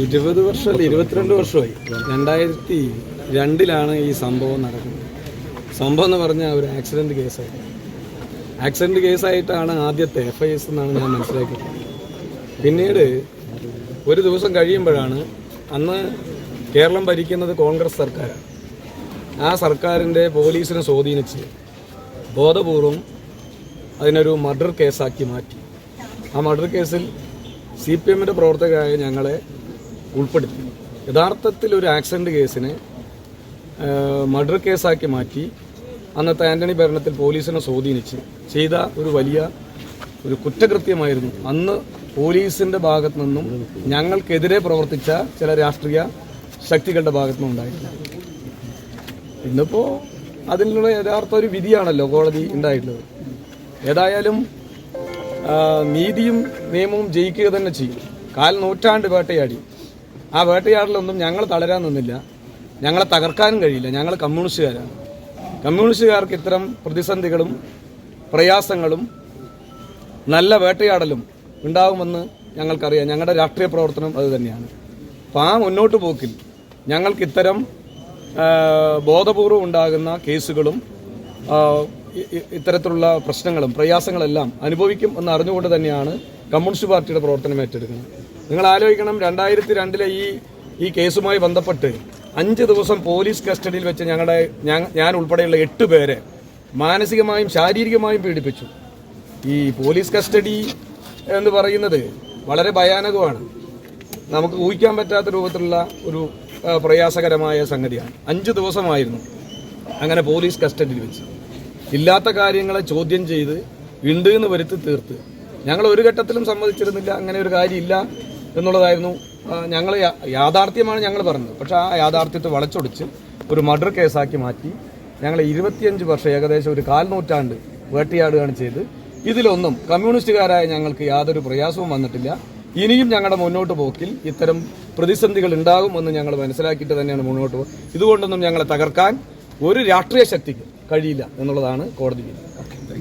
ഇരുപത് വർഷം ഇരുപത്തിരണ്ട് വർഷമായി. രണ്ടായിരത്തി രണ്ടിലാണ് ഈ സംഭവം നടക്കുന്നത്. സംഭവം എന്ന് പറഞ്ഞാൽ ഒരു ആക്സിഡന്റ് കേസായി ആക്സിഡന്റ് കേസായിട്ടാണ് ആദ്യത്തെ എഫ് ഐ എസ് എന്നാണ് ഞാൻ മനസ്സിലാക്കിയത് പിന്നീട് ഒരു ദിവസം കഴിയുമ്പോഴാണ് അന്ന് കേരളം ഭരിക്കുന്നത് കോൺഗ്രസ് സർക്കാരാണ്. ആ സർക്കാരിന്റെ പോലീസിനെ സ്വാധീനിച്ച് ബോധപൂർവം അതിനൊരു മർഡർ കേസാക്കി മാറ്റി. ആ മർഡർ കേസിൽ സി പി എമ്മിന്റെ പ്രവർത്തകരായ ഞങ്ങളെ ഉൾപ്പെടുത്തി. യഥാർത്ഥത്തിൽ ഒരു ആക്സിഡന്റ് കേസിനെ മർഡർ കേസാക്കി മാറ്റി അന്നത്തെ ആന്റണി ഭരണത്തിൽ പോലീസിനെ സ്വാധീനിച്ച് ചെയ്ത ഒരു വലിയ ഒരു കുറ്റകൃത്യമായിരുന്നു. അന്ന് പോലീസിന്റെ ഭാഗത്തു നിന്നും ഞങ്ങൾക്കെതിരെ പ്രവർത്തിച്ച ചില രാഷ്ട്രീയ ശക്തികളുടെ ഭാഗത്തു നിന്നും ഉണ്ടായിട്ടില്ല. ഇന്നിപ്പോ അതിനുള്ള യഥാർത്ഥ ഒരു വിധിയാണല്ലോ കോടതി ഉണ്ടായിട്ടുള്ളത്. ഏതായാലും നീതിയും നിയമവും ജയിക്കുക തന്നെ ചെയ്യും. കാൽ നൂറ്റാണ്ട് വേട്ടയാടി. ആ വേട്ടയാടിലൊന്നും ഞങ്ങൾ തളരാൻ നിന്നില്ല. ഞങ്ങളെ തകർക്കാനും കഴിയില്ല. ഞങ്ങൾ കമ്മ്യൂണിസ്റ്റുകാരാണ്. കമ്മ്യൂണിസ്റ്റുകാർക്ക് ഇത്തരം പ്രതിസന്ധികളും പ്രയാസങ്ങളും നല്ല വേട്ടയാടലും ഉണ്ടാകുമെന്ന് ഞങ്ങൾക്കറിയാം. ഞങ്ങളുടെ രാഷ്ട്രീയ പ്രവർത്തനം അത് തന്നെയാണ്. അപ്പോൾ ആ മുന്നോട്ട് പോക്കിൽ ഞങ്ങൾക്ക് ഇത്തരം ബോധപൂർവം ഉണ്ടാകുന്ന കേസുകളും ഇത്തരത്തിലുള്ള പ്രശ്നങ്ങളും പ്രയാസങ്ങളെല്ലാം അനുഭവിക്കും എന്ന് അറിഞ്ഞുകൊണ്ട് തന്നെയാണ് കമ്മ്യൂണിസ്റ്റ് പാർട്ടിയുടെ പ്രവർത്തനം ഏറ്റെടുക്കുന്നത് നിങ്ങൾ ആലോചിക്കണം രണ്ടായിരത്തി രണ്ടിലെ ഈ ഈ കേസുമായി ബന്ധപ്പെട്ട് അഞ്ച് ദിവസം പോലീസ് കസ്റ്റഡിയിൽ വെച്ച് ഞങ്ങളുടെ ഞാൻ ഉൾപ്പെടെയുള്ള എട്ട് പേരെ മാനസികമായും ശാരീരികമായും പീഡിപ്പിച്ചു. ഈ പോലീസ് കസ്റ്റഡി എന്ന് പറയുന്നത് വളരെ ഭയാനകമാണ്. നമുക്ക് ഊഹിക്കാൻ പറ്റാത്ത രൂപത്തിലുള്ള ഒരു പ്രയാസകരമായ സംഗതിയാണ്. അഞ്ച് ദിവസമായിരുന്നു അങ്ങനെ പോലീസ് കസ്റ്റഡിയിൽ വെച്ച്. ഇല്ലാത്ത കാര്യങ്ങളെ ചോദ്യം ചെയ്ത് ഉണ്ട് എന്ന് വരുത്തി തീർത്ത്. ഞങ്ങൾ ഒരു ഘട്ടത്തിലും സമ്മതിച്ചിരുന്നില്ല അങ്ങനെ ഒരു കാര്യമില്ല എന്നുള്ളതായിരുന്നു. ഞങ്ങൾ യാഥാർത്ഥ്യമാണ് ഞങ്ങൾ പറഞ്ഞത്. പക്ഷെ ആ യാഥാർത്ഥ്യത്തെ വളച്ചൊടിച്ച് ഒരു മർഡർ കേസാക്കി മാറ്റി ഞങ്ങൾ ഇരുപത്തിയഞ്ച് വർഷം ഏകദേശം ഒരു കാൽ നൂറ്റാണ്ട് വേട്ടയാടുകയാണ് ചെയ്ത്. ഇതിലൊന്നും കമ്മ്യൂണിസ്റ്റുകാരായ ഞങ്ങൾക്ക് യാതൊരു പ്രയാസവും വന്നിട്ടില്ല. ഇനിയും ഞങ്ങളുടെ മുന്നോട്ട് പോക്കിൽ ഇത്തരം പ്രതിസന്ധികൾ ഉണ്ടാകുമെന്ന് ഞങ്ങൾ മനസ്സിലാക്കിയിട്ട് തന്നെയാണ് മുന്നോട്ട് പോകുന്നത് ഇതുകൊണ്ടൊന്നും ഞങ്ങളെ തകർക്കാൻ ഒരു രാഷ്ട്രീയ ശക്തിക്ക് കഴിയില്ല എന്നുള്ളതാണ് കോടതി